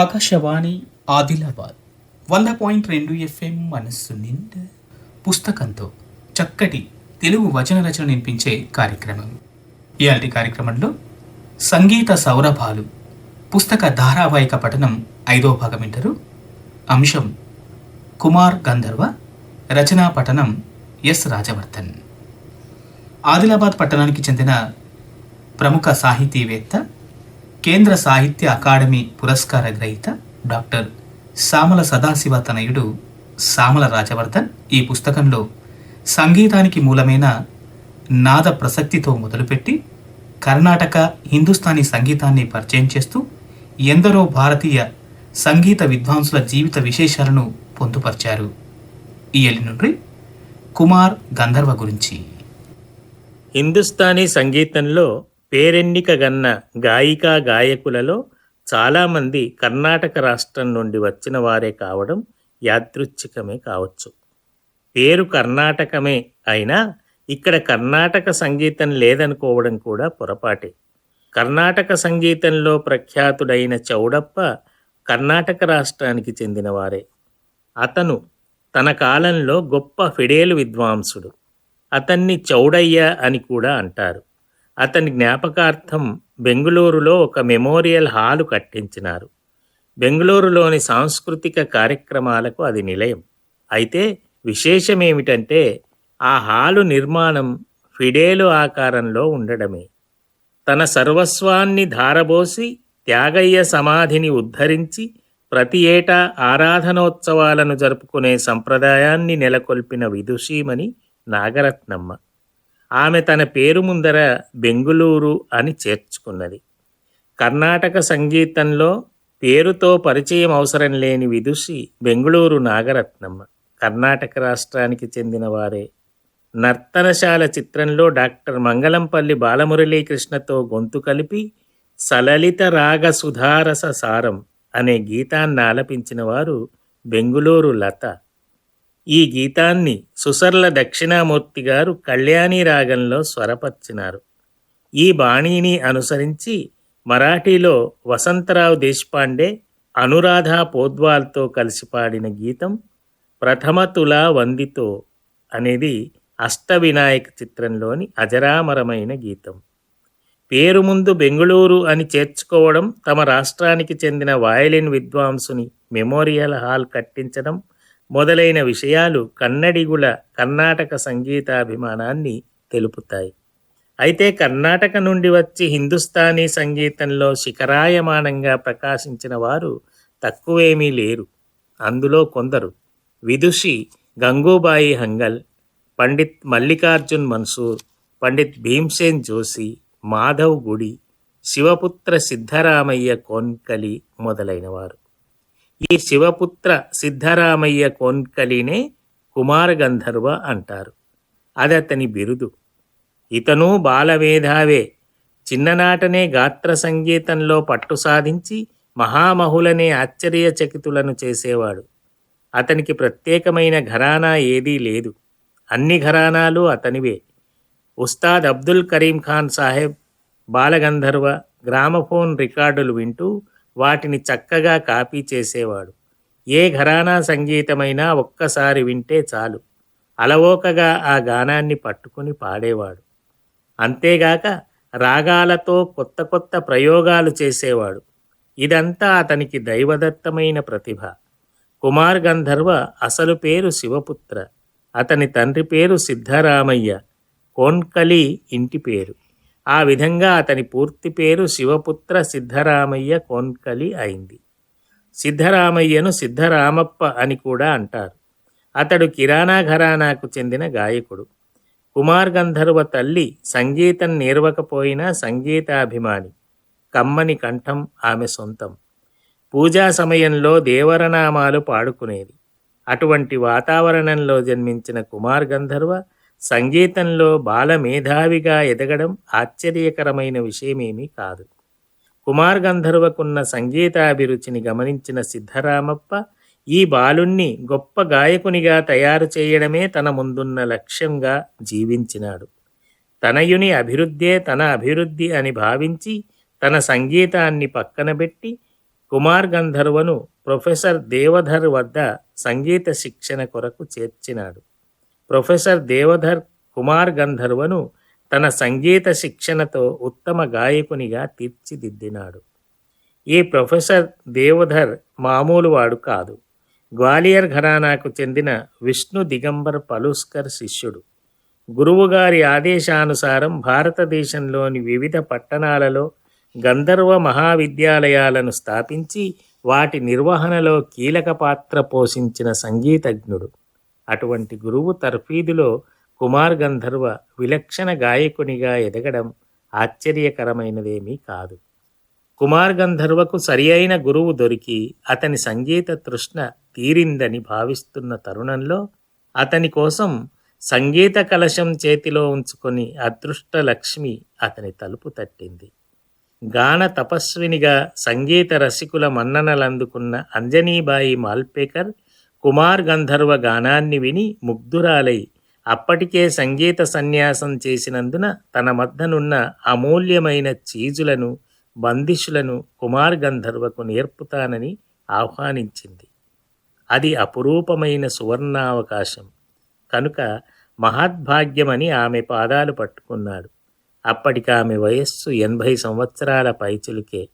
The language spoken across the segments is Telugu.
ఆకాశవాణి ఆదిలాబాద్ వంద పాయింట్ రెండు ఎఫ్ఎం మనస్సు నిండా పుస్తకంతో చక్కటి తెలుగు వచన రచన వినిపించే కార్యక్రమం. ఇలాంటి కార్యక్రమంలో సంగీత సౌరభాలు పుస్తక ధారావాహిక పఠనం ఐదో భాగం వింటారు. అంశం కుమార్ గంధర్వ రచనా పఠనం ఎస్ రాజవర్ధన్. ఆదిలాబాద్ పట్టణానికి చెందిన ప్రముఖ సాహితీవేత్త కేంద్ర సాహిత్య అకాడమీ పురస్కార గ్రహీత డాక్టర్ సామల సదాశివ తనయుడు సామల రాజవర్ధన్ ఈ పుస్తకంలో సంగీతానికి మూలమైన నాద ప్రసక్తితో మొదలుపెట్టి కర్ణాటక హిందుస్థానీ సంగీతాన్ని పరిచయం చేస్తూ ఎందరో భారతీయ సంగీత విద్వాంసుల జీవిత విశేషాలను పొందుపరిచారు. ఈ ఎలి నుండి కుమార్ గంధర్వ గురించి. హిందుస్థానీ సంగీతంలో పేరెన్నిక గన్న గాయికా గాయకులలో చాలామంది కర్ణాటక రాష్ట్రం నుండి వచ్చిన వారే కావడం యాదృచ్ఛికమే కావచ్చు. పేరు కర్ణాటకమే అయినా ఇక్కడ కర్ణాటక సంగీతం లేదనుకోవడం కూడా పొరపాటే. కర్ణాటక సంగీతంలో ప్రఖ్యాతుడైన చౌడప్ప కర్ణాటక రాష్ట్రానికి చెందినవారే అతను తన కాలంలో గొప్ప ఫిడేలు విద్వాంసుడు. అతన్ని చౌడయ్య అని కూడా అంటారు. అతని జ్ఞాపకార్థం బెంగుళూరులో ఒక మెమోరియల్ హాలు కట్టించినారు. బెంగుళూరులోని సాంస్కృతిక కార్యక్రమాలకు అది నిలయం. అయితే విశేషమేమిటంటే ఆ హాలు నిర్మాణం ఫిడేలు ఆకారంలో ఉండడమే. తన సర్వస్వాన్ని ధారబోసి త్యాగయ్య సమాధిని ఉద్ధరించి ప్రతి ఏటా ఆరాధనోత్సవాలను జరుపుకునే సంప్రదాయాన్ని నెలకొల్పిన విదుషీమణి నాగరత్నమ్మ. ఆమె తన పేరు ముందర బెంగుళూరు అని చేర్చుకున్నది. కర్ణాటక సంగీతంలో పేరుతో పరిచయం అవసరం లేని విదుషి బెంగుళూరు నాగరత్నమ్మ కర్ణాటక రాష్ట్రానికి చెందిన వారే. నర్తనశాల చిత్రంలో డాక్టర్ మంగళంపల్లి బాలమురళీకృష్ణతో గొంతు కలిపి సలలిత రాగ సుధారస సారం అనే గీతాన్ని ఆలపించిన వారు బెంగుళూరు లత. ఈ గీతాన్ని సుసర్ల దక్షిణామూర్తి గారు కళ్యాణి రాగంలో స్వరపర్చినారు. ఈ బాణీని అనుసరించి మరాఠీలో వసంతరావు దేశపాండే అనురాధ పోద్వాల్తో కలిసి పాడిన గీతం ప్రథమ తులా వందితో అనేది అష్టవినాయక చిత్రంలోని అజరామరమైన గీతం. పేరు ముందు బెంగళూరు అని చేర్చుకోవడం తమ రాష్ట్రానికి చెందిన వయలిన్ విద్వాంసుని మెమోరియల్ హాల్ కట్టించడం మొదలైన విషయాలు కన్నడిగుల కర్ణాటక సంగీతాభిమానాన్ని తెలుపుతాయి. అయితే కర్ణాటక నుండి వచ్చి హిందుస్థానీ సంగీతంలో శిఖరాయమానంగా ప్రకాశించిన వారు తక్కువేమీ లేరు. అందులో కొందరు విదుషి గంగూబాయి హంగల్ పండిత్ మల్లికార్జున్ మన్సూర్ పండిత్ భీమ్సేన్ జోషి మాధవ్ గుడి శివపుత్ర సిద్ధరామయ్య కోన్కలి మొదలైనవారు. ఈ శివపుత్ర సిద్ధరామయ్య కోన్కలినే కుమార గంధర్వ అంటారు. అది అతని బిరుదు. ఇతను బాలవేధావే చిన్ననాటనే గాత్ర సంగీతంలో పట్టు సాధించి మహామహులనే ఆశ్చర్యచకితులను చేసేవాడు. అతనికి ప్రత్యేకమైన ఘరానా ఏదీ లేదు. అన్ని ఘరానాలు అతనివే. ఉస్తాద్ అబ్దుల్ కరీం ఖాన్ సాహెబ్ బాలగంధర్వ గ్రామఫోన్ రికార్డులు వింటూ వాటిని చక్కగా కాపీ చేసేవాడు. ఏ ఘరానా సంగీతమైనా ఒక్కసారి వింటే చాలు. అలవోకగా ఆ గానాన్ని పట్టుకుని పాడేవాడు. అంతేగాక రాగాలతో కొత్త కొత్త ప్రయోగాలు చేసేవాడు. ఇదంతా అతనికి దైవదత్తమైన ప్రతిభ. కుమార్ గంధర్వ అసలు పేరు శివపుత్ర. అతని తండ్రి పేరు సిద్ధరామయ్య. కోన్కలి ఇంటి పేరు. ఆ విధంగా అతని పూర్తి పేరు శివపుత్ర సిద్ధరామయ్య కోన్కలి అయింది. సిద్ధరామయ్యను సిద్ధరామప్ప అని కూడా అంటారు. అతడు కిరాణా ఘరానాకు చెందిన గాయకుడు. కుమార్ గంధర్వ తల్లి సంగీతం నేర్వకపోయినా సంగీతాభిమాని కమ్మని కంఠం ఆమె సొంతం. పూజా సమయంలో దేవరనామాలు పాడుకునేది. అటువంటి వాతావరణంలో జన్మించిన కుమార్ గంధర్వ సంగీతంలో బాలమేధావిగా ఎదగడం ఆశ్చర్యకరమైన విషయమేమీ కాదు. కుమార్ గంధర్వకున్న సంగీతాభిరుచిని గమనించిన సిద్ధరామప్ప ఈ బాలుణ్ణి గొప్ప గాయకునిగా తయారు చేయడమే తన ముందున్న లక్ష్యంగా జీవించినాడు. తనయుని అభివృద్ధే తన అభివృద్ధి అని భావించి తన సంగీతాన్ని పక్కనబెట్టి కుమార్ గంధర్వను ప్రొఫెసర్ దేవధర్ వద్ద సంగీత శిక్షణ కొరకు చేర్చినాడు. ప్రొఫెసర్ దేవధర్ కుమార్ గంధర్వను తన సంగీత శిక్షణతో ఉత్తమ గాయకునిగా తీర్చిదిద్దినాడు. ఈ ప్రొఫెసర్ దేవధర్ మామూలు వాడు కాదు. గ్వాలియర్ ఘరానాకు చెందిన విష్ణు దిగంబర్ పలుస్కర్ శిష్యుడు. గురువుగారి ఆదేశానుసారం భారతదేశంలోని వివిధ పట్టణాలలో గంధర్వ మహావిద్యాలయాలను స్థాపించి వాటి నిర్వహణలో కీలక పాత్ర పోషించిన సంగీతజ్ఞుడు. అటువంటి గురువు తర్ఫీదులో కుమార్ గంధర్వ విలక్షణ గాయకునిగా ఎదగడం ఆశ్చర్యకరమైనదేమీ కాదు. కుమార్ గంధర్వకు సరి అయిన గురువు దొరికి అతని సంగీత తృష్ణ తీరిందని భావిస్తున్న తరుణంలో అతని కోసం సంగీత కలశం చేతిలో ఉంచుకొని అదృష్ట లక్ష్మి అతని తలుపు తట్టింది. గాన తపస్వినిగా సంగీత రసికుల మన్ననలందుకున్న అంజనీబాయి మాల్పేకర్ కుమార్ గంధర్వ గానాన్ని విని ముగ్ధురాలై అప్పటికే సంగీత సన్యాసం చేసినందున తన మద్దనున్న అమూల్యమైన చీజులను బందిషులను కుమార్ గంధర్వకు నేర్పుతానని ఆహ్వానించింది. అది అపురూపమైన సువర్ణావకాశం. కనుక మహద్భాగ్యమని ఆమె పాదాలు పట్టుకున్నాడు. అప్పటికి ఆమె వయస్సు ఎనభై సంవత్సరాల పైచులుకే.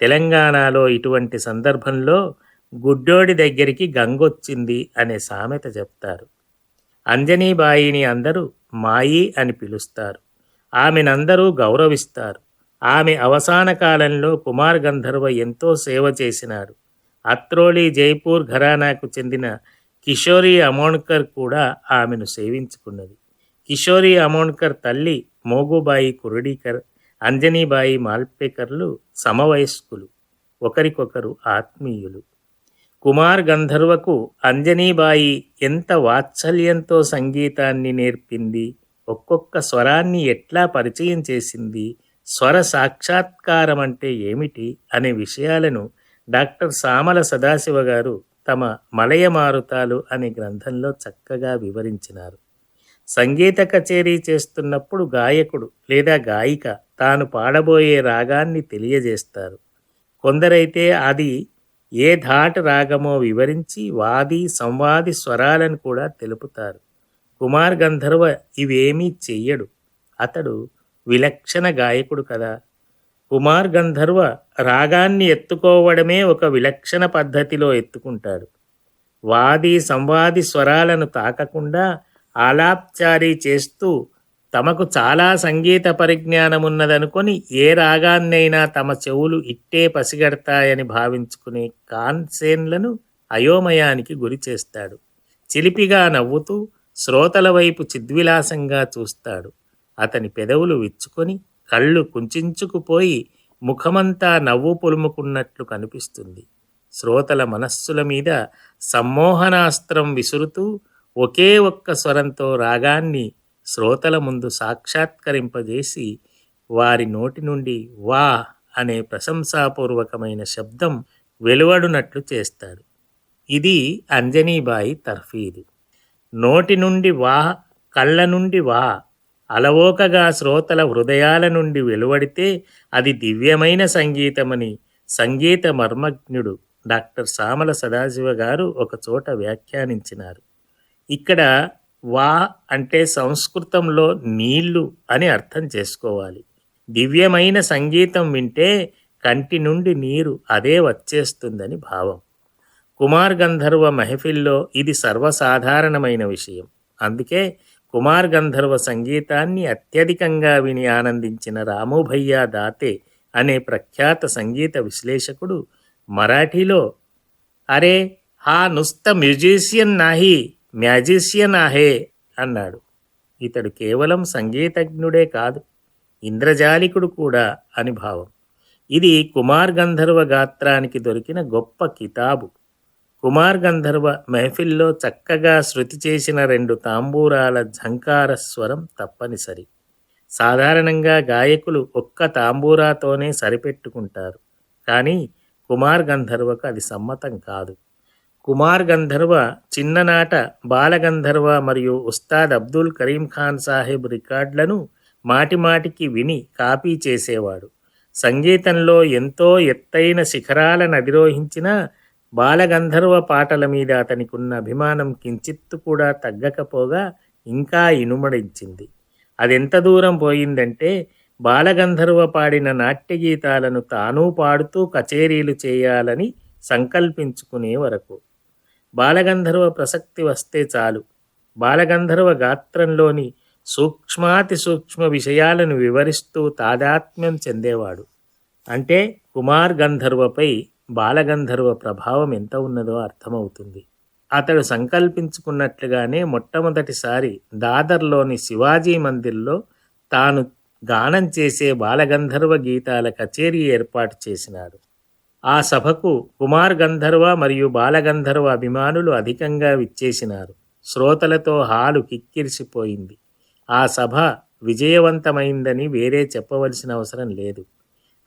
తెలంగాణలో ఇటువంటి సందర్భంలో గుడ్డోడి దగ్గరికి గంగొచ్చింది అనే సామెత చెప్తారు. అంజనీబాయిని అందరూ మాయి అని పిలుస్తారు. ఆమెనందరూ గౌరవిస్తారు. ఆమె అవసాన కాలంలో కుమార్ గంధర్వ ఎంతో సేవ చేసినారు. అత్రోలి జైపూర్ ఘరానాకు చెందిన కిషోరి అమోణ్కర్ కూడా ఆమెను సేవించుకున్నది. కిషోరి అమోణ్కర్ తల్లి మోగుబాయి కురుడీకర్ అంజనీబాయి మాల్పేకర్లు సమవయస్కులు. ఒకరికొకరు ఆత్మీయులు. కుమార్ గంధర్వకు అంజనీబాయి ఎంత వాత్సల్యంతో సంగీతాన్ని నేర్పింది ఒక్కొక్క స్వరాన్ని ఎట్లా పరిచయం చేసింది స్వర సాక్షాత్కారం అంటే ఏమిటి అనే విషయాలను డాక్టర్ సామల సదాశివ గారు తమ మలయ మారుతాలు అనే గ్రంథంలో చక్కగా వివరించినారు. సంగీత కచేరీ చేస్తున్నప్పుడు గాయకుడు లేదా గాయిక తాను పాడబోయే రాగాన్ని తెలియజేస్తారు. కొందరైతే అది ఏ ధాటు రాగమో వివరించి వాది సంవాది స్వరాలను కూడా తెలుపుతారు. కుమార్ గంధర్వ ఇవేమీ చెయ్యడు. అతడు విలక్షణ గాయకుడు కదా. కుమార్ గంధర్వ రాగాన్ని ఎత్తుకోవడమే ఒక విలక్షణ పద్ధతిలో ఎత్తుకుంటాడు. వాది సంవాది స్వరాలను తాకకుండా ఆలాప్చారీ చేస్తూ తమకు చాలా సంగీత పరిజ్ఞానం ఉన్నదనుకొని ఏ రాగాన్నైనా తమ చెవులు ఇట్టే పసిగడతాయని భావించుకునే కాన్సేన్లను అయోమయానికి గురి చేస్తాడు. చిలిపిగా నవ్వుతూ శ్రోతల వైపు చిద్విలాసంగా చూస్తాడు. అతని పెదవులు విచ్చుకొని కళ్ళు కుంచుకుపోయి ముఖమంతా నవ్వు పొలుముకున్నట్లు కనిపిస్తుంది. శ్రోతల మనస్సుల మీద సమ్మోహనాస్త్రం విసురుతూ ఒకే ఒక్క స్వరంతో రాగాన్ని శ్రోతల ముందు సాక్షాత్కరింపజేసి వారి నోటి నుండి వా అనే ప్రశంసాపూర్వకమైన శబ్దం వెలువడునట్లు చేస్తాడు. ఇది అంజనీబాయి తర్ఫీదు. నోటి నుండి వా కళ్ళ నుండి వా అలవోకగా శ్రోతల హృదయాల నుండి వెలువడితే అది దివ్యమైన సంగీతమని సంగీత మర్మజ్ఞుడు డాక్టర్ సామల సదాశివ గారు ఒకచోట వ్యాఖ్యానించినారు. ఇక్కడ వా అంటే సంస్కృతంలో నీళ్ళు అని అర్థం చేసుకోవాలి. దివ్యమైన సంగీతం వింటే కంటి నుండి నీరు అదే వచ్చేస్తుందని భావం. కుమార్ గంధర్వ మెహఫిల్లో ఇది సర్వసాధారణమైన విషయం. అందుకే కుమార్ గంధర్వ సంగీతాన్ని అత్యధికంగా విని ఆనందించిన రాముభయ్య దాతే అనే ప్రఖ్యాత సంగీత విశ్లేషకుడు మరాఠీలో అరే హా నుస్త మ్యూజిషియన్ నాహి మ్యాజిషియన్ ఆహే అన్నాడు. ఇతడు కేవలం సంగీతజ్ఞుడే కాదు ఇంద్రజాలికుడు కూడా అని భావం. ఇది కుమార్ గంధర్వ గాత్రానికి దొరికిన గొప్ప కితాబు. కుమార్ గంధర్వ మెహఫిల్లో చక్కగా శృతి చేసిన రెండు తాంబూరాల ఝంకార స్వరం తప్పనిసరి. సాధారణంగా గాయకులు ఒక్క తాంబూరాతోనే సరిపెట్టుకుంటారు. కానీ కుమార్ గంధర్వకు అది సమ్మతం కాదు. కుమార్ గంధర్వ చిన్ననాట బాలగంధర్వ మరియు ఉస్తాద్ అబ్దుల్ కరీం ఖాన్ సాహెబ్ రికార్డులను మాటిమాటికి విని కాపీ చేసేవాడు. సంగీతంలో ఎంతో ఎత్తైన శిఖరాలను అధిరోహించిన బాలగంధర్వ పాటల మీద అతనికున్న అభిమానం కించిత్తు కూడా తగ్గకపోగా ఇంకా ఇనుమడించింది. అదెంత దూరం పోయిందంటే బాలగంధర్వ పాడిన నాట్య గీతాలను తాను పాడుతూ కచేరీలు చేయాలని సంకల్పించుకునే వరకు. బాలగంధర్వ ప్రసక్తి వస్తే చాలు. బాలగంధర్వ గాత్రంలోని సూక్ష్మాతి సూక్ష్మ విషయాలను వివరిస్తూ తాదాత్మ్యం చెందేవాడు. అంటే కుమార్ గంధర్వపై బాలగంధర్వ ప్రభావం ఎంత ఉన్నదో అర్థమవుతుంది. అతడు సంకల్పించుకున్నట్లుగానే మొట్టమొదటిసారి దాదర్లోని శివాజీ మందిర్లో తాను గానం చేసే బాలగంధర్వ గీతాల కచేరీ ఏర్పాటు చేసినాడు. ఆ సభకు కుమార్ గంధర్వ మరియు బాలగంధర్వ అభిమానులు అధికంగా విచ్చేసినారు. శ్రోతలతో హాలు కిక్కిరిసిపోయింది. ఆ సభ విజయవంతమైందని వేరే చెప్పవలసిన అవసరం లేదు.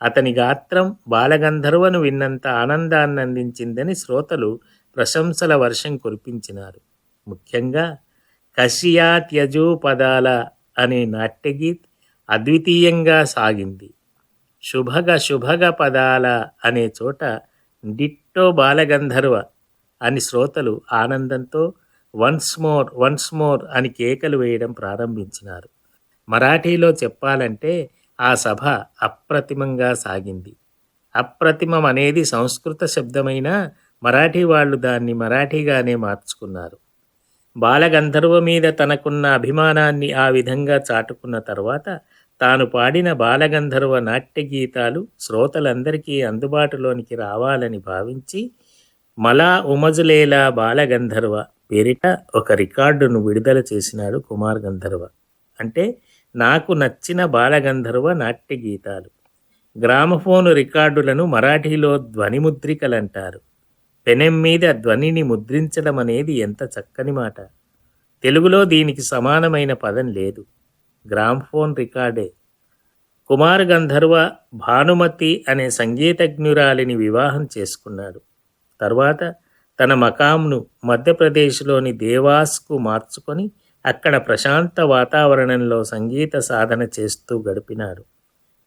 అతని గాత్రం బాలగంధర్వను విన్నంత ఆనందాన్ని అందించిందని శ్రోతలు ప్రశంసల వర్షం కురిపించినారు. ముఖ్యంగా కషియా త్యజూ పదాల అనే నాట్యగీత్ అద్వితీయంగా సాగింది. శుభగ శుభగ పదాల అనే చోట డిట్టో బాలగంధర్వ అని శ్రోతలు ఆనందంతో వన్స్ మోర్ వన్స్ మోర్ అని కేకలు వేయడం ప్రారంభించినారు. మరాఠీలో చెప్పాలంటే ఆ సభ అప్రతిమంగా సాగింది. అప్రతిమం అనేది సంస్కృత శబ్దమైనా మరాఠీ వాళ్ళు దాన్ని మరాఠీగానే మార్చుకున్నారు. బాలగంధర్వ మీద తనకున్న అభిమానాన్ని ఆ విధంగా చాటుకున్న తర్వాత తాను పాడిన బాలగంధర్వ నాట్య గీతాలు శ్రోతలందరికీ అందుబాటులోనికి రావాలని భావించి మలా ఉమజులేలా బాలగంధర్వ పేరిట ఒక రికార్డును విడుదల చేసినాడు కుమార్ గంధర్వ. అంటే నాకు నచ్చిన బాలగంధర్వ నాట్య గీతాలు గ్రామఫోను రికార్డులను మరాఠీలో ధ్వనిముద్రికలంటారు. పెనెం మీద ధ్వనిని ముద్రించడం అనేది ఎంత చక్కని మాట. తెలుగులో దీనికి సమానమైన పదం లేదు. గ్రామ్ఫోన్ రికార్డే. కుమార్ గంధర్వ భానుమతి అనే సంగీతజ్ఞురాలిని వివాహం చేసుకున్నాడు. తర్వాత తన మకాంను మధ్యప్రదేశ్లోని దేవాస్కు మార్చుకొని అక్కడ ప్రశాంత వాతావరణంలో సంగీత సాధన చేస్తూ గడిపినాడు.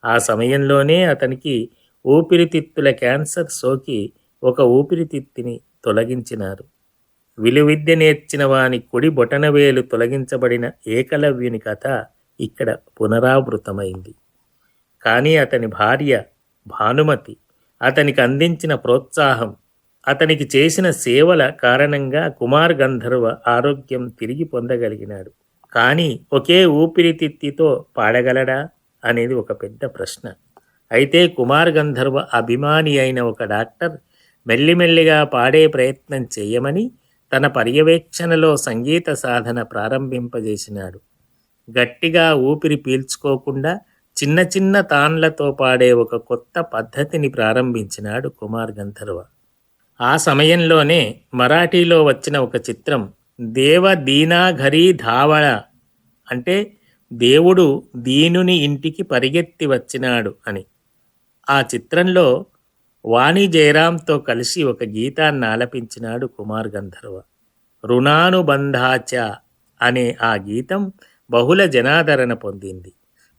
ఆ సమయంలోనే అతనికి ఊపిరితిత్తుల క్యాన్సర్ సోకి ఒక ఊపిరితిత్తిని తొలగించినారు. విలువిద్య నేర్చిన వాని కుడి బొటనవేలు తొలగించబడిన ఏకలవ్యుని కథ ఇక్కడ పునరావృతమైంది. కానీ అతని భార్య భానుమతి అతనికి అందించిన ప్రోత్సాహం అతనికి చేసిన సేవల కారణంగా కుమార్ గంధర్వ ఆరోగ్యం తిరిగి పొందగలిగినాడు. కానీ ఒకే ఊపిరితిత్తితో పాడగలడా అనేది ఒక పెద్ద ప్రశ్న. అయితే కుమార్ గంధర్వ అభిమాని అయిన ఒక డాక్టర్ మెల్లిమెల్లిగా పాడే ప్రయత్నం చేయమని తన పర్యవేక్షణలో సంగీత సాధన ప్రారంభింపజేసినాడు. గట్టిగా ఊపిరి పీల్చుకోకుండా చిన్న చిన్న తాన్లతో పాడే ఒక కొత్త పద్ధతిని ప్రారంభించినాడు కుమార్ గంధర్వ. ఆ సమయంలోనే మరాఠీలో వచ్చిన ఒక చిత్రం దేవ దీనాఘరీ ధావళ అంటే దేవుడు దీనుని ఇంటికి పరిగెత్తి వచ్చినాడు అని. ఆ చిత్రంలో వాణి జయరాంతో కలిసి ఒక గీతాన్ని ఆలపించినాడు కుమార్ గంధర్వ. రుణానుబంధాచ అనే ఆ గీతం బహుళ జనాదరణ పొందింది.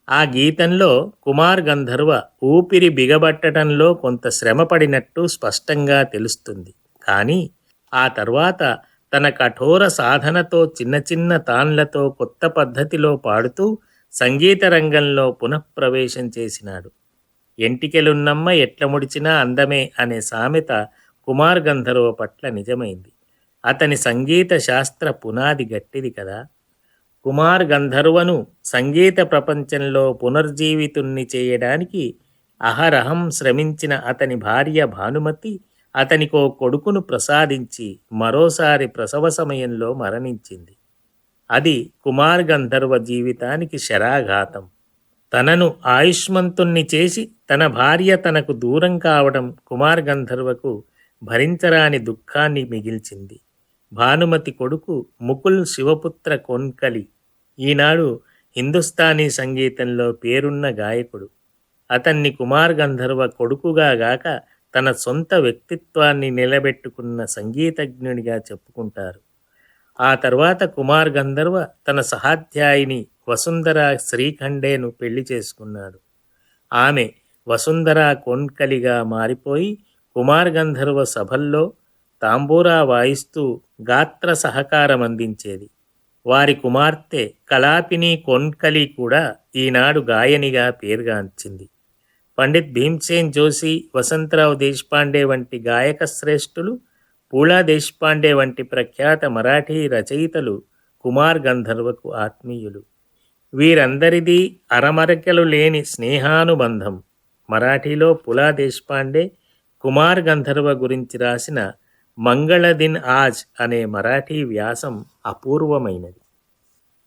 ఆ గీతంలో కుమార్ గంధర్వ ఊపిరి బిగబట్టడంలో కొంత శ్రమపడినట్టు స్పష్టంగా తెలుస్తుంది. కానీ ఆ తర్వాత తన కఠోర సాధనతో చిన్న చిన్న తాన్లతో కొత్త పద్ధతిలో పాడుతూ సంగీత రంగంలో పునఃప్రవేశం చేసినాడు. ఎంటికెలున్నమ్మ ఎట్ల ముడిచినా అందమే అనే సామెత కుమార్ గంధర్వ పట్ల నిజమైంది. అతని సంగీత శాస్త్ర పునాది గట్టిది కదా. కుమార్ గంధర్వను సంగీత ప్రపంచంలో పునర్జీవితుణ్ణి చేయడానికి అహరహం శ్రమించిన అతని భార్య భానుమతి అతనికో కొడుకును ప్రసాదించి మరోసారి ప్రసవ సమయంలో మరణించింది. అది కుమార్ గంధర్వ జీవితానికి శరాఘాతం. తనను ఆయుష్మంతుణ్ణి చేసి తన భార్య తనకు దూరం కావడం కుమార్ గంధర్వకు భరించరాని దుఃఖాన్ని మిగిల్చింది. భానుమతి కొడుకు ముకుల్ శివపుత్ర కొన్కలి. ఈనాడు హిందుస్థానీ సంగీతంలో పేరున్న గాయకుడు. అతన్ని కుమార్ గంధర్వ కొడుకుగా గాక తన సొంత వ్యక్తిత్వాన్ని నిలబెట్టుకున్న సంగీతజ్ఞునిగా చెప్పుకుంటారు. ఆ తర్వాత కుమార్ గంధర్వ తన సహాధ్యాయిని వసుంధర శ్రీఖండేను పెళ్ళి చేసుకున్నాడు. ఆమె వసుంధర కొన్కలిగా మారిపోయి కుమార్ గంధర్వ సభల్లో తాంబూరా వాయిస్తూ గాత్ర సహకారం అందించేది వారి కుమార్తె కలాపిని కొన్కలి కూడా ఈనాడు గాయనిగా పేరుగాంచింది. పండిత్ భీమ్సేన్ జోషి వసంతరావు దేశపాండే వంటి గాయక శ్రేష్ఠులు పూలా దేశపాండే వంటి ప్రఖ్యాత మరాఠీ రచయితలు కుమార్ గంధర్వకు ఆత్మీయులు. వీరందరిది అరమరకెలు లేని స్నేహానుబంధం. మరాఠీలో పులా దేశపాండే కుమార్ గంధర్వ గురించి రాసిన మంగళదిన్ ఆజ్ అనే మరాఠీ వ్యాసం అపూర్వమైనది.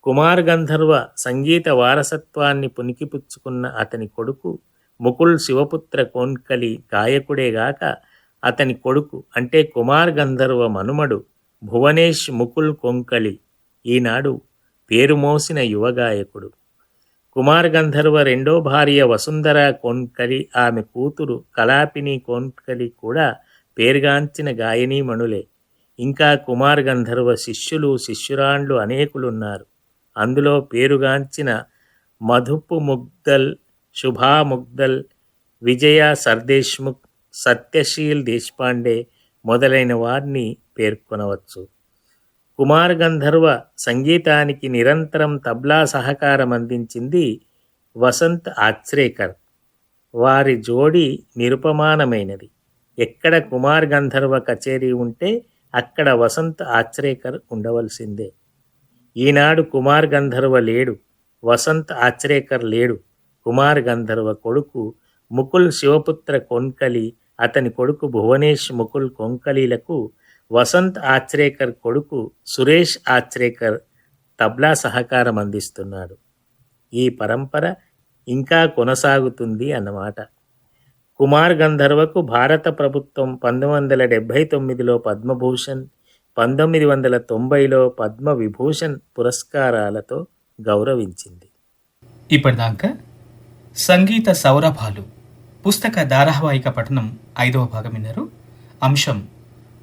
కుమార్ గంధర్వ సంగీత వారసత్వాన్ని పునికిపుచ్చుకున్న అతని కొడుకు ముకుల్ శివపుత్ర కోన్కలి గాయకుడేగాక అతని కొడుకు అంటే కుమార్ గంధర్వ మనుమడు భువనేష్ ముకుల్ కొంకళి ఈనాడు పేరు మోసిన కుమార్ గంధర్వ రెండో భార్య వసుంధర కోన్కలి ఆమె కూతురు కలాపిని కోన్కలి కూడా పేరుగాంచిన గాయనీమణులే ఇంకా కుమార్ గంధర్వ శిష్యులు శిష్యురాండ్లు అనేకులున్నారు. అందులో పేరుగాంచిన మధుపు ముగ్దల్ శుభా ముగ్దల్ విజయ సర్దేశ్ముఖ్ సత్యశీల్ దేశపాండే మొదలైన వారిని పేర్కొనవచ్చు. కుమార్ గంధర్వ సంగీతానికి నిరంతరం తబ్లా సహకారం అందించింది వసంత్ ఆచ్రేకర్. వారి జోడి నిరుపమానమైనది. ఎక్కడ కుమార్ గంధర్వ కచేరీ ఉంటే అక్కడ వసంత ఆచ్రేకర్ ఉండవలసిందే. ఈనాడు కుమార్ గంధర్వ లేడు వసంత్ ఆచ్రేకర్ లేడు. కుమార్ గంధర్వ కొడుకు ముకుల్ శివపుత్ర కొంకలి అతని కొడుకు భువనేష్ ముకుల్ కొంకలీలకు వసంత్ ఆచ్రేకర్ కొడుకు సురేష్ ఆచ్రేకర్ తబ్లా సహకారం అందిస్తున్నాడు. ఈ పరంపర ఇంకా కొనసాగుతుంది అన్నమాట. కుమార్ గంధర్వకు భారత ప్రభుత్వం పంతొమ్మిది వందల డెబ్భై తొమ్మిదిలో పద్మభూషణ్ పంతొమ్మిది వందల తొంభైలో పద్మ విభూషణ్ పురస్కారాలతో గౌరవించింది. ఇప్పటిదాకా సంగీత సౌరభాలు పుస్తక ధారావాహిక పఠనం ఐదవ భాగం విన్నారు. అంశం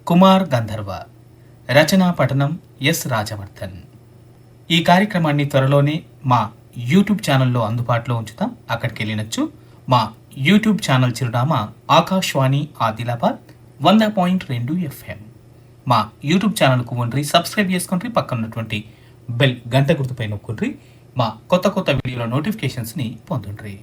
కుమార్ గంధర్వ రచనా పఠనం ఎస్ రాజవర్ధన్. ఈ కార్యక్రమాన్ని త్వరలోనే మా యూట్యూబ్ ఛానల్లో అందుబాటులో ఉంచుతాం. అక్కడికి వెళ్ళినచ్చు. మా యూట్యూబ్ ఛానల్ చిరునామా ఆకాశవాణి ఆదిలాబాద్ వంద పాయింట్ రెండు ఎఫ్ఎం. మా యూట్యూబ్ ఛానల్కు ఉండ్రి సబ్స్క్రైబ్ చేసుకుండ్రి పక్కన ఉన్నటువంటి బెల్ గంట గుర్తుపై నొక్కుండ్రి. మా కొత్త కొత్త వీడియోల నోటిఫికేషన్స్ని పొందుండ్రి.